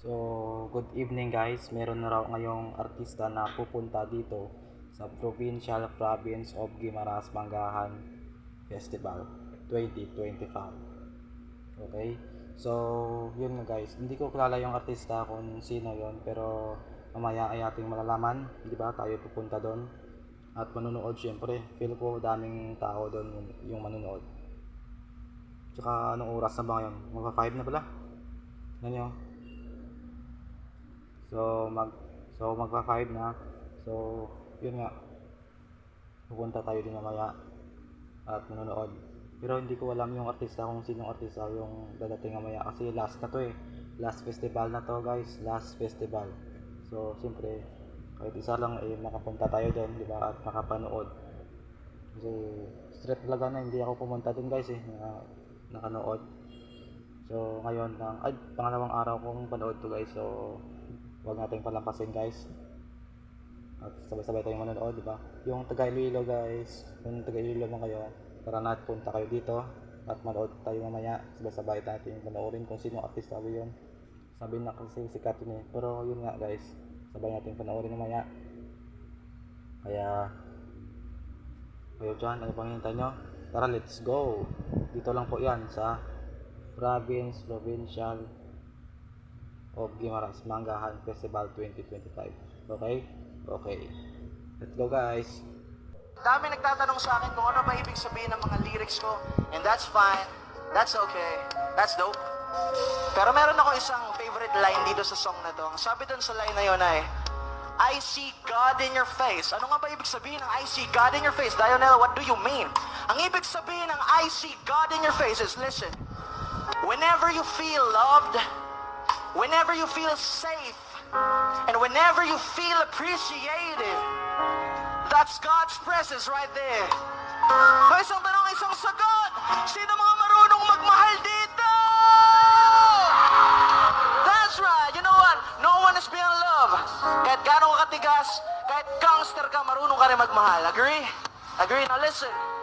So, good evening guys. Meron na raw ngayong artista na pupunta dito sa Provincial Province of Guimaras Mangahan Festival 2025. Okay? So, yun nga guys. Hindi ko kilala yung artista kung sino yon pero mamaya ay ating malalaman. Di ba? Tayo pupunta doon. At manunood syempre. Feel ko daming tao doon yung, manunood. Tsaka anong oras na ba ngayon? Mga 5 na pala. Ano nyo? So mag so magpa 5 na. So yun nga. Pupunta tayo din mamaya at manonood. Pero hindi ko alam yung artista kung sinong artista yung dadating mamaya kasi last na to eh. Last festival na to guys, last festival. So siyempre kahit isa lang eh makapunta tayo doon, di ba? At makapanood. Kasi straight talaga na hindi ako pumunta doon guys eh, na nakanood. So ngayon lang, ay pangalawang araw kong panood to guys. So Huwag nating palampasin guys. At sabay-sabay tayong manonood, di ba? Yung taga Iloilo guys, kung taga Iloilo man kayo, tara na punta kayo dito at manood tayo mamaya. Sabay-sabay natin panoorin kung sino artista ba yun. Sabi na kasi sikat yun eh. Pero yun nga guys, sabay natin panoorin mamaya. Kaya, kayo dyan, ano pang hintay nyo? Tara, let's go! Dito lang po yan sa Province, Provincial of Guimaras Manggahan Festival 2025. Okay? Okay. Let's go guys. Dami nagtatanong sa akin kung ano ba ibig sabihin ng mga lyrics ko. And that's fine. That's okay. That's dope. Pero meron ako isang favorite line dito sa song na to. Ang sabi dun sa line na yun ay, I see God in your face. Ano nga ba ibig sabihin ng I see God in your face? Lionel, what do you mean? Ang ibig sabihin ng I see God in your face is, listen, whenever you feel loved, whenever you feel safe, and whenever you feel appreciated, That's God's presence right there. May isang tanong, isang sagot. Sino mga marunong magmahal dito? That's right. You know what? No one is beyond love. Kahit gano'ng katigas, kahit gangster ka, marunong ka rin magmahal. Agree? Agree? Now listen.